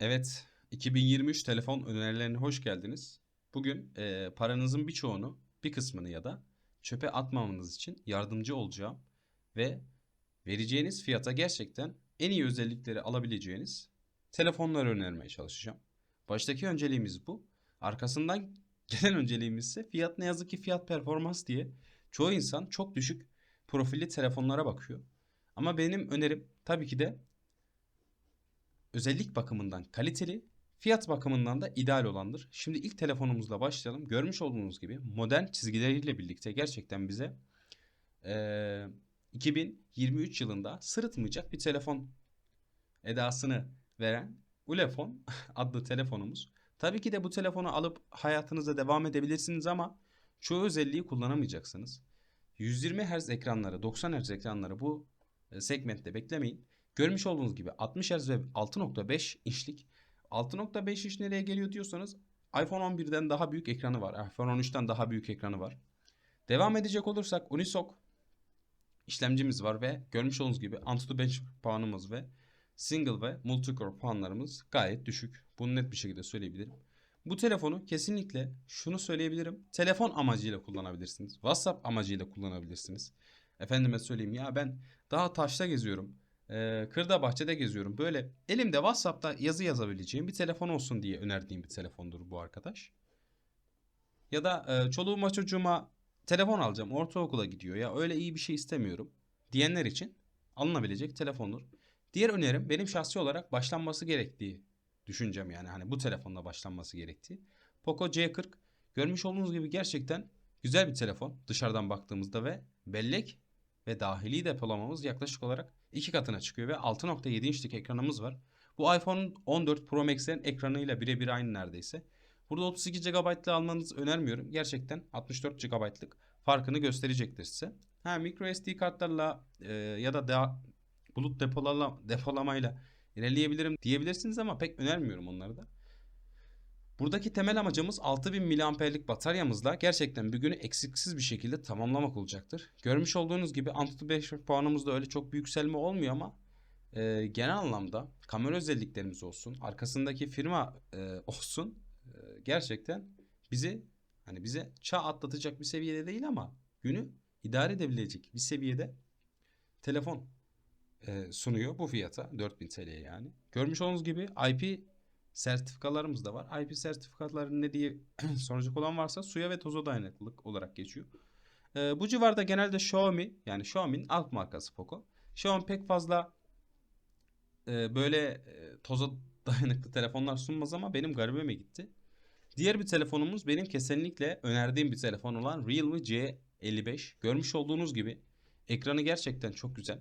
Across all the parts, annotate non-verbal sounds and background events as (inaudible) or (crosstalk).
Evet, 2023 telefon önerilerine hoş geldiniz. Bugün eee, paranızın birçoğunu, bir kısmını ya da çöpe atmamanız için yardımcı olacağım ve vereceğiniz fiyata gerçekten en iyi özellikleri alabileceğiniz telefonları önermeye çalışacağım. Baştaki önceliğimiz bu. Arkasından (laughs) gelen önceliğimiz ise fiyat ne yazık ki fiyat performans diye çoğu insan çok düşük profilli telefonlara bakıyor. Ama benim önerim tabii ki de özellik bakımından kaliteli, fiyat bakımından da ideal olandır. Şimdi ilk telefonumuzla başlayalım. Görmüş olduğunuz gibi modern çizgileriyle birlikte gerçekten bize eee, 2023 yılında sırıtmayacak bir telefon edasını veren Ulefone (laughs) adlı telefonumuz. Tabii ki de bu telefonu alıp hayatınıza devam edebilirsiniz ama çoğu özelliği kullanamayacaksınız. 120 Hz ekranları, 90 Hz ekranları bu e, segmentte beklemeyin. Görmüş olduğunuz gibi 60 Hz ve 6.5 inçlik. 6.5 inç nereye geliyor diyorsanız iPhone 11'den daha büyük ekranı var. iPhone 13'ten daha büyük ekranı var. Devam edecek olursak Unisoc işlemcimiz var ve görmüş olduğunuz gibi Antutu Benchmark puanımız ve single ve multicore puanlarımız gayet düşük. Bunu net bir şekilde söyleyebilirim. Bu telefonu kesinlikle şunu söyleyebilirim. Telefon amacıyla kullanabilirsiniz. WhatsApp amacıyla kullanabilirsiniz. Efendime söyleyeyim ya ben daha taşta geziyorum. Kırda bahçede geziyorum. Böyle elimde WhatsApp'ta yazı yazabileceğim bir telefon olsun diye önerdiğim bir telefondur bu arkadaş. Ya da e, çoluğuma çocuğuma telefon alacağım. Ortaokula gidiyor ya öyle iyi bir şey istemiyorum diyenler için alınabilecek telefondur. Diğer önerim benim şahsi olarak başlanması gerektiği düşüncem yani hani bu telefonla başlanması gerektiği. Poco C40 görmüş olduğunuz gibi gerçekten güzel bir telefon dışarıdan baktığımızda ve bellek ve dahili depolamamız yaklaşık olarak iki katına çıkıyor ve 6.7 inçlik ekranımız var. Bu iPhone 14 Pro Max'lerin ekranıyla birebir aynı neredeyse. Burada 32 GB'lı almanızı önermiyorum. Gerçekten 64 GB'lık farkını gösterecektir size. Ha micro SD kartlarla e, ya da daha bulut depolala, depolamayla ilerleyebilirim diyebilirsiniz ama pek önermiyorum onları da. Buradaki temel amacımız 6000 mAh'lik bataryamızla gerçekten bir günü eksiksiz bir şekilde tamamlamak olacaktır. Görmüş olduğunuz gibi Antutu 5 puanımızda öyle çok bir yükselme olmuyor ama e, genel anlamda kamera özelliklerimiz olsun, arkasındaki firma e, (laughs) olsun e, gerçekten bizi hani bize çağ atlatacak bir seviyede değil ama günü idare edebilecek bir seviyede telefon e, sunuyor bu fiyata 4000 TL'ye yani. Görmüş olduğunuz gibi IP sertifikalarımız da var. IP sertifikaları ne diye (clears throat) soracak olan varsa suya ve toza dayanıklılık olarak geçiyor. E, bu civarda genelde Xiaomi yani Xiaomi'nin alt markası Poco. Xiaomi pek fazla e, böyle e, toza (laughs) dayanıklı telefonlar sunmaz ama benim garibime gitti. Diğer bir telefonumuz benim kesinlikle önerdiğim bir telefon olan Realme C55. Görmüş olduğunuz gibi ekranı gerçekten çok güzel.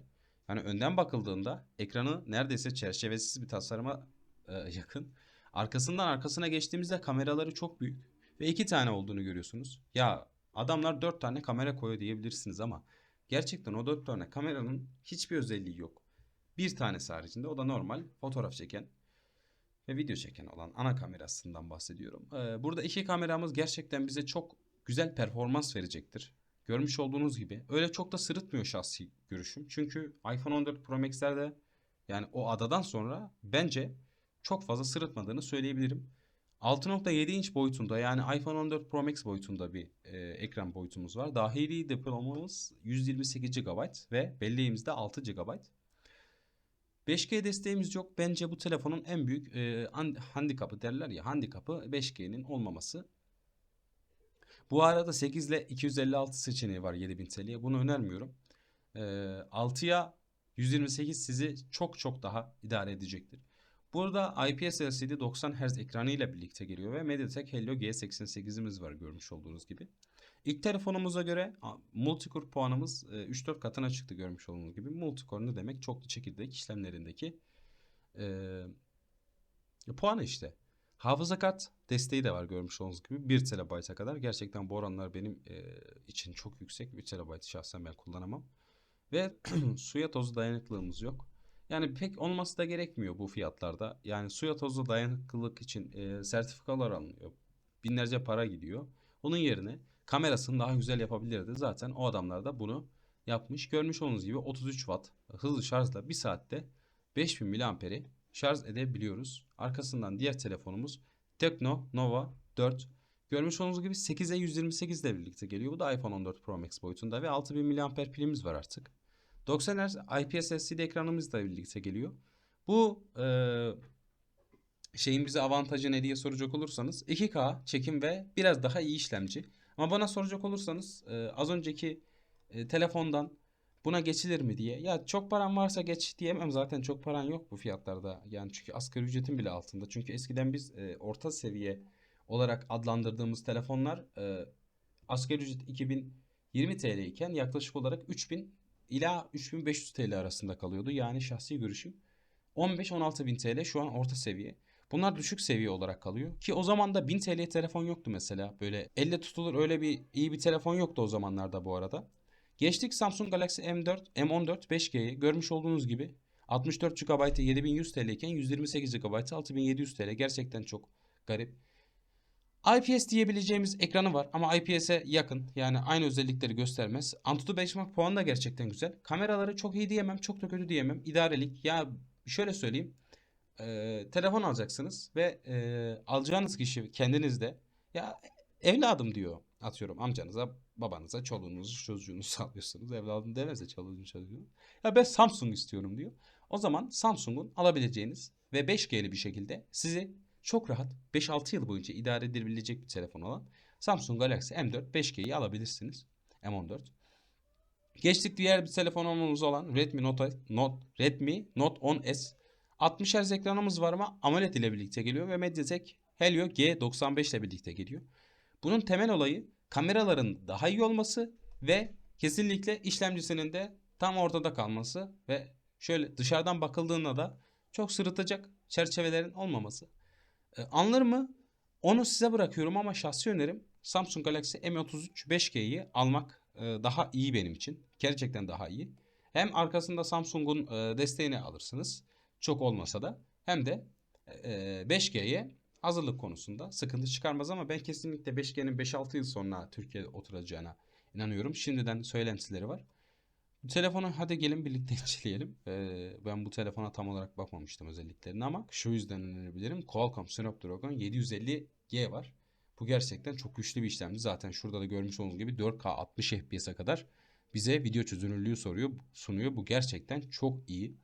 Yani önden bakıldığında ekranı neredeyse çerçevesiz bir tasarıma yakın. Arkasından arkasına geçtiğimizde kameraları çok büyük ve iki tane olduğunu görüyorsunuz. Ya adamlar dört tane kamera koyuyor diyebilirsiniz ama gerçekten o dört tane kameranın hiçbir özelliği yok. Bir tanesi haricinde o da normal fotoğraf çeken ve video çeken olan ana kamerasından bahsediyorum. Ee, burada iki kameramız gerçekten bize çok güzel performans verecektir. Görmüş olduğunuz gibi öyle çok da sırıtmıyor şahsi görüşüm. Çünkü iPhone 14 Pro Max'lerde yani o adadan sonra bence çok fazla sırıtmadığını söyleyebilirim. 6.7 inç boyutunda yani iPhone 14 Pro Max boyutunda bir e, ekran boyutumuz var. Dahili depolamamız 128 GB ve belleğimiz de 6 GB. 5G desteğimiz yok. Bence bu telefonun en büyük e, handikapı derler ya handikapı 5G'nin olmaması. Bu arada 8 ile 256 seçeneği var 7000 TL'ye. Bunu önermiyorum. E, 6'ya 128 sizi çok çok daha idare edecektir. Burada IPS LCD 90 Hz ekranı ile birlikte geliyor ve MediaTek Helio G88'imiz var görmüş olduğunuz gibi. İlk telefonumuza göre multicore puanımız 3-4 katına çıktı görmüş olduğunuz gibi. Multicore ne demek? Çoklu çekirdek işlemlerindeki e, puanı işte. Hafıza kart desteği de var görmüş olduğunuz gibi 1 TB'a kadar. Gerçekten bu oranlar benim e, için çok yüksek. 1 TB şahsen ben kullanamam. Ve (clears throat) suya tozu dayanıklılığımız yok. Yani pek olması da gerekmiyor bu fiyatlarda. Yani suya tozu dayanıklılık için e, sertifikalar alınıyor. Binlerce para gidiyor. Onun yerine kamerasını daha güzel yapabilirdi. Zaten o adamlar da bunu yapmış. Görmüş olduğunuz gibi 33 Watt hızlı şarjla 1 saatte 5000 miliamperi şarj edebiliyoruz. Arkasından diğer telefonumuz Tecno Nova 4. Görmüş olduğunuz gibi 8'e 128 ile birlikte geliyor. Bu da iPhone 14 Pro Max boyutunda ve 6000 mAh pilimiz var artık. 90 Hz IPS LCD ekranımızla birlikte geliyor. Bu eee şeyin bize avantajı ne diye soracak olursanız 2K çekim ve biraz daha iyi işlemci. Ama bana soracak olursanız e, az önceki e, telefondan buna geçilir mi diye. Ya çok paran varsa geç diyemem zaten çok paran yok bu fiyatlarda. Yani çünkü asgari ücretin bile altında. Çünkü eskiden biz e, orta seviye olarak adlandırdığımız telefonlar e, asgari ücret 2020 TL iken yaklaşık olarak 3000 ila 3500 TL arasında kalıyordu. Yani şahsi görüşüm 15-16 bin TL şu an orta seviye. Bunlar düşük seviye olarak kalıyor. Ki o zaman da 1000 TL telefon yoktu mesela. Böyle elle tutulur öyle bir iyi bir telefon yoktu o zamanlarda bu arada. Geçtik Samsung Galaxy M4, M14 5G'yi. Görmüş olduğunuz gibi 64 GB 7100 TL iken 128 GB 6700 TL. Gerçekten çok garip. IPS diyebileceğimiz ekranı var ama IPS'e yakın. Yani aynı özellikleri göstermez. Antutu benchmark puanı da gerçekten güzel. Kameraları çok iyi diyemem, çok da kötü diyemem. İdarelik. Ya şöyle söyleyeyim. Ee, telefon alacaksınız ve e, alacağınız kişi kendiniz de ya evladım diyor. Atıyorum amcanıza, babanıza, çoluğunuzu, çocuğunuzu (laughs) alıyorsunuz. Evladım demezse çoluğunu çocuğunu. Ya ben Samsung istiyorum diyor. O zaman Samsung'un alabileceğiniz ve 5G'li bir şekilde sizi çok rahat 5-6 yıl boyunca idare edilebilecek bir telefon olan Samsung Galaxy M4 5G'yi alabilirsiniz. M14. Geçtik diğer bir telefonumuz olan Redmi Note, Note Redmi Note 10S. 60 Hz ekranımız var ama AMOLED ile birlikte geliyor ve MediaTek Helio G95 ile birlikte geliyor. Bunun temel olayı kameraların daha iyi olması ve kesinlikle işlemcisinin de tam ortada kalması ve şöyle dışarıdan bakıldığında da çok sırıtacak çerçevelerin olmaması. E, anlar mı? Onu size bırakıyorum ama şahsi önerim Samsung Galaxy M33 5G'yi almak e, daha iyi benim için. Gerçekten daha iyi. Hem arkasında Samsung'un e, desteğini alırsınız. Çok olmasa da. Hem de e, 5G'ye hazırlık konusunda sıkıntı çıkarmaz ama ben kesinlikle 5G'nin 5-6 yıl sonra Türkiye'de oturacağına inanıyorum. Şimdiden söylentileri var. Telefonu hadi gelin birlikte (laughs) inceleyelim. Ee, ben bu telefona tam olarak bakmamıştım özelliklerine ama şu yüzden önerebilirim. Qualcomm Snapdragon 750G var. Bu gerçekten çok güçlü bir işlemci. Zaten şurada da görmüş olduğunuz gibi 4K 60 FPS'e kadar bize video çözünürlüğü soruyor, sunuyor. Bu gerçekten çok iyi.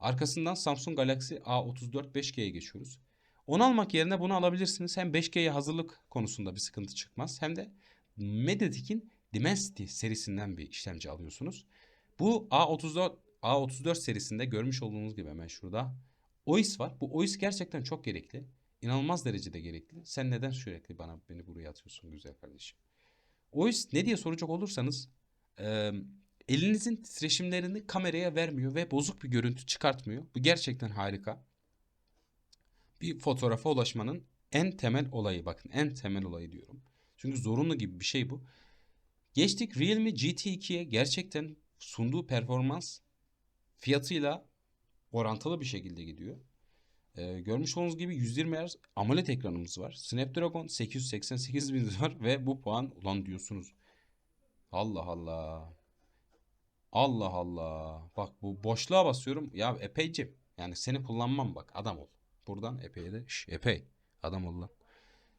Arkasından Samsung Galaxy A34 5G'ye geçiyoruz. Onu almak yerine bunu alabilirsiniz. Hem 5G'ye hazırlık konusunda bir sıkıntı çıkmaz. Hem de Mediatek'in Dimensity serisinden bir işlemci alıyorsunuz. Bu A34 A34 serisinde görmüş olduğunuz gibi hemen şurada OIS var. Bu OIS gerçekten çok gerekli. İnanılmaz derecede gerekli. Sen neden sürekli bana beni buraya atıyorsun güzel kardeşim? OIS ne diye soracak olursanız e, elinizin titreşimlerini kameraya vermiyor ve bozuk bir görüntü çıkartmıyor. Bu gerçekten harika. Bir fotoğrafa ulaşmanın en temel olayı bakın en temel olayı diyorum. Çünkü zorunlu gibi bir şey bu. Geçtik Realme GT2'ye gerçekten sunduğu performans fiyatıyla orantılı bir şekilde gidiyor. Ee, görmüş olduğunuz gibi 120 Hz AMOLED ekranımız var. Snapdragon 888 bin var ve bu puan ulan diyorsunuz. Allah Allah. Allah Allah. Bak bu boşluğa basıyorum. Ya epeyce. Yani seni kullanmam bak adam ol. Buradan epey de şş, epey. Adam ol lan.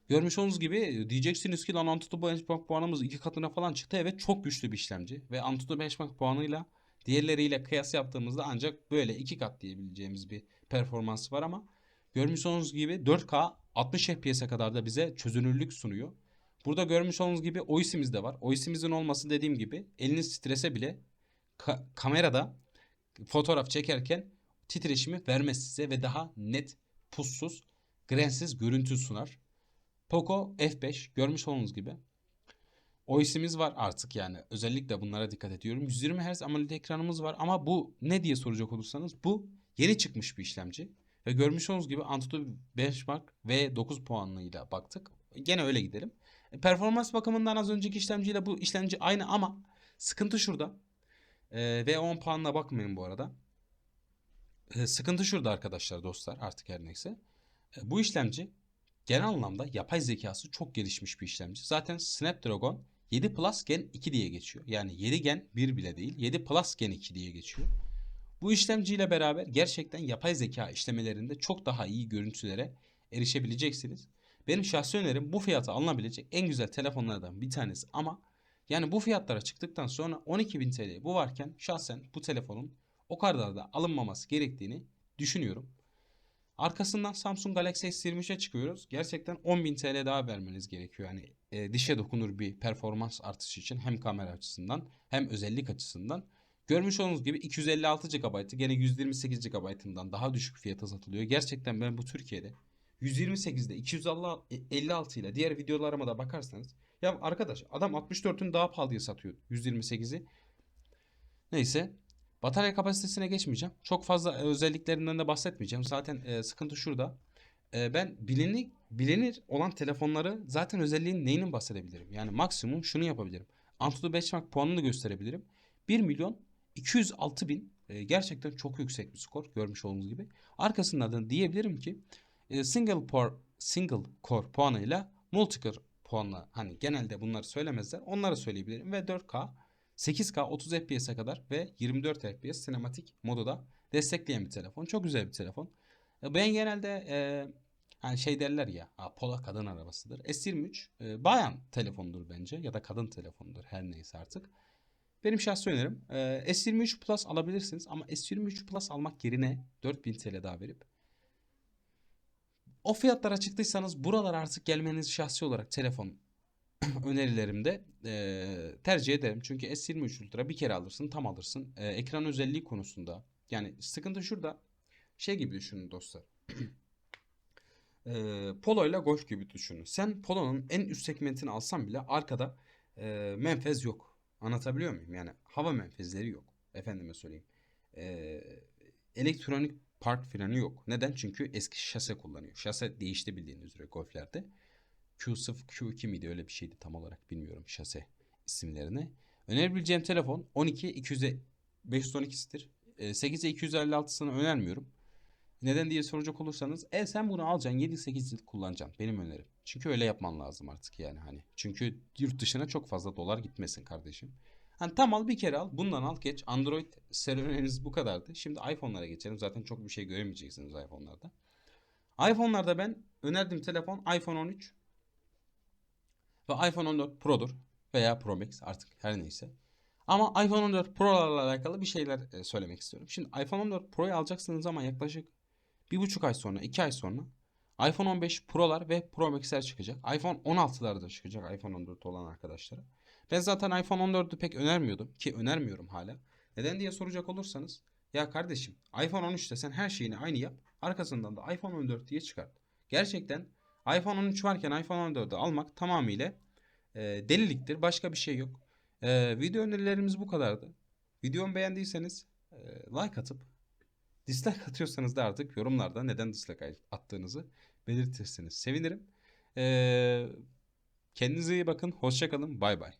Görmüş olduğunuz gibi diyeceksiniz ki lan Antutu benchmark puanımız iki katına falan çıktı. Evet çok güçlü bir işlemci. Ve Antutu benchmark puanıyla diğerleriyle kıyas yaptığımızda ancak böyle iki kat diyebileceğimiz bir performansı var ama görmüş olduğunuz gibi 4K 60 FPS'e kadar da bize çözünürlük sunuyor. Burada görmüş olduğunuz gibi OIS'imiz de var. OIS'imizin olması dediğim gibi eliniz titrese bile ka- kamerada fotoğraf çekerken titreşimi vermez size ve daha net, pussuz, grensiz görüntü sunar. Poco F5 görmüş olduğunuz gibi. OIS'imiz var artık yani. Özellikle bunlara dikkat ediyorum. 120 Hz AMOLED ekranımız var ama bu ne diye soracak olursanız bu yeni çıkmış bir işlemci. Ve görmüş olduğunuz gibi Antutu Benchmark V9 puanlığıyla baktık. Gene öyle gidelim. E, performans bakımından az önceki işlemciyle bu işlemci aynı ama sıkıntı şurada. E, V10 puanına bakmayın bu arada. E, sıkıntı şurada arkadaşlar dostlar artık her neyse. E, bu işlemci genel anlamda yapay zekası çok gelişmiş bir işlemci. Zaten Snapdragon 7 Plus Gen 2 diye geçiyor. Yani 7 Gen 1 bile değil. 7 Plus Gen 2 diye geçiyor. Bu işlemciyle beraber gerçekten yapay zeka işlemelerinde çok daha iyi görüntülere erişebileceksiniz. Benim şahsi önerim bu fiyata alınabilecek en güzel telefonlardan bir tanesi ama yani bu fiyatlara çıktıktan sonra 12.000 TL bu varken şahsen bu telefonun o kadar da alınmaması gerektiğini düşünüyorum. Arkasından Samsung Galaxy S23'e çıkıyoruz. Gerçekten 10.000 TL daha vermeniz gerekiyor. Yani e, dişe dokunur bir performans artışı için hem kamera açısından hem özellik açısından. Görmüş olduğunuz gibi 256 GB'ı gene 128 GB'ından daha düşük fiyata satılıyor. Gerçekten ben bu Türkiye'de 128'de 256 ile diğer videolarıma da bakarsanız ya arkadaş adam 64'ün daha pahalıya satıyor 128'i. Neyse batarya kapasitesine geçmeyeceğim. Çok fazla e, özelliklerinden de bahsetmeyeceğim. Zaten e, sıkıntı şurada. E, ben bilinir, bilinir olan telefonları zaten özelliğin neyinin bahsedebilirim? Yani maksimum şunu yapabilirim. Antutu benchmark puanını gösterebilirim. 1 milyon 206 bin e, gerçekten çok yüksek bir skor görmüş olduğunuz gibi. Arkasından da diyebilirim ki e, single core, single core puanıyla multi-core puanla hani genelde bunları söylemezler. Onları söyleyebilirim ve 4K 8K 30 FPS'e kadar ve 24 FPS sinematik modu da destekleyen bir telefon. Çok güzel bir telefon. E, Ben genelde e, hani şey derler ya "Aa, Polo kadın arabasıdır. S23 e, bayan telefondur bence ya da kadın telefondur her neyse artık. Benim şahsi önerim e, S23 Plus alabilirsiniz ama S23 Plus almak yerine 4000 TL daha verip o fiyatlara çıktıysanız buralar artık gelmeniz şahsi olarak telefon (clears throat) önerilerimde eee, tercih ederim. Çünkü S23 Ultra bir kere alırsın tam alırsın. Eee, ekran özelliği konusunda yani sıkıntı şurada şey gibi düşünün dostlar. (clears throat) Eee, Polo ile Golf gibi düşünün. Sen Polo'nun en üst segmentini alsan bile arkada eee, menfez yok. Anlatabiliyor muyum? Yani hava menfezleri yok. Efendime söyleyeyim. Eee, elektronik park freni yok. Neden? Çünkü eski şase kullanıyor. Şase değişti bildiğiniz üzere Golf'lerde. Q0, Q2 miydi öyle bir şeydi tam olarak bilmiyorum şase isimlerini. Önerebileceğim telefon 12 200'e 512'sidir. E, 8'e 256'sını önermiyorum. Neden diye soracak olursanız e sen bunu alacaksın 7-8 yıl kullanacaksın benim önerim. Çünkü öyle yapman lazım artık yani hani. Çünkü yurt dışına çok fazla dolar gitmesin kardeşim. Hani tam al bir kere al bundan al geç. Android serüveniniz bu kadardı. Şimdi iPhone'lara geçelim. Zaten çok bir şey göremeyeceksiniz iPhone'larda. iPhone'larda ben önerdiğim telefon iPhone 13 ve iPhone 14 Pro'dur veya Pro Max artık her neyse. Ama iPhone 14 Pro'larla alakalı bir şeyler e, söylemek istiyorum. Şimdi iPhone 14 Pro'yu alacaksınız ama yaklaşık bir buçuk ay sonra, iki ay sonra iPhone 15 Pro'lar ve Pro Max'ler çıkacak. iPhone 16'lar da çıkacak iPhone 14 olan arkadaşlara. Ben zaten iPhone 14'ü pek önermiyordum ki önermiyorum hala. Neden diye soracak olursanız ya kardeşim iPhone 13'te sen her şeyini aynı yap. Arkasından da iPhone 14 diye çıkart. Gerçekten iPhone 13 varken iPhone 14'ü almak tamamıyla e, deliliktir. Başka bir şey yok. E, video önerilerimiz bu kadardı. Videomu beğendiyseniz e, like atıp dislike atıyorsanız da artık yorumlarda neden dislike attığınızı belirtirsiniz. Sevinirim. E, kendinize iyi bakın. Hoşçakalın. Bay bay.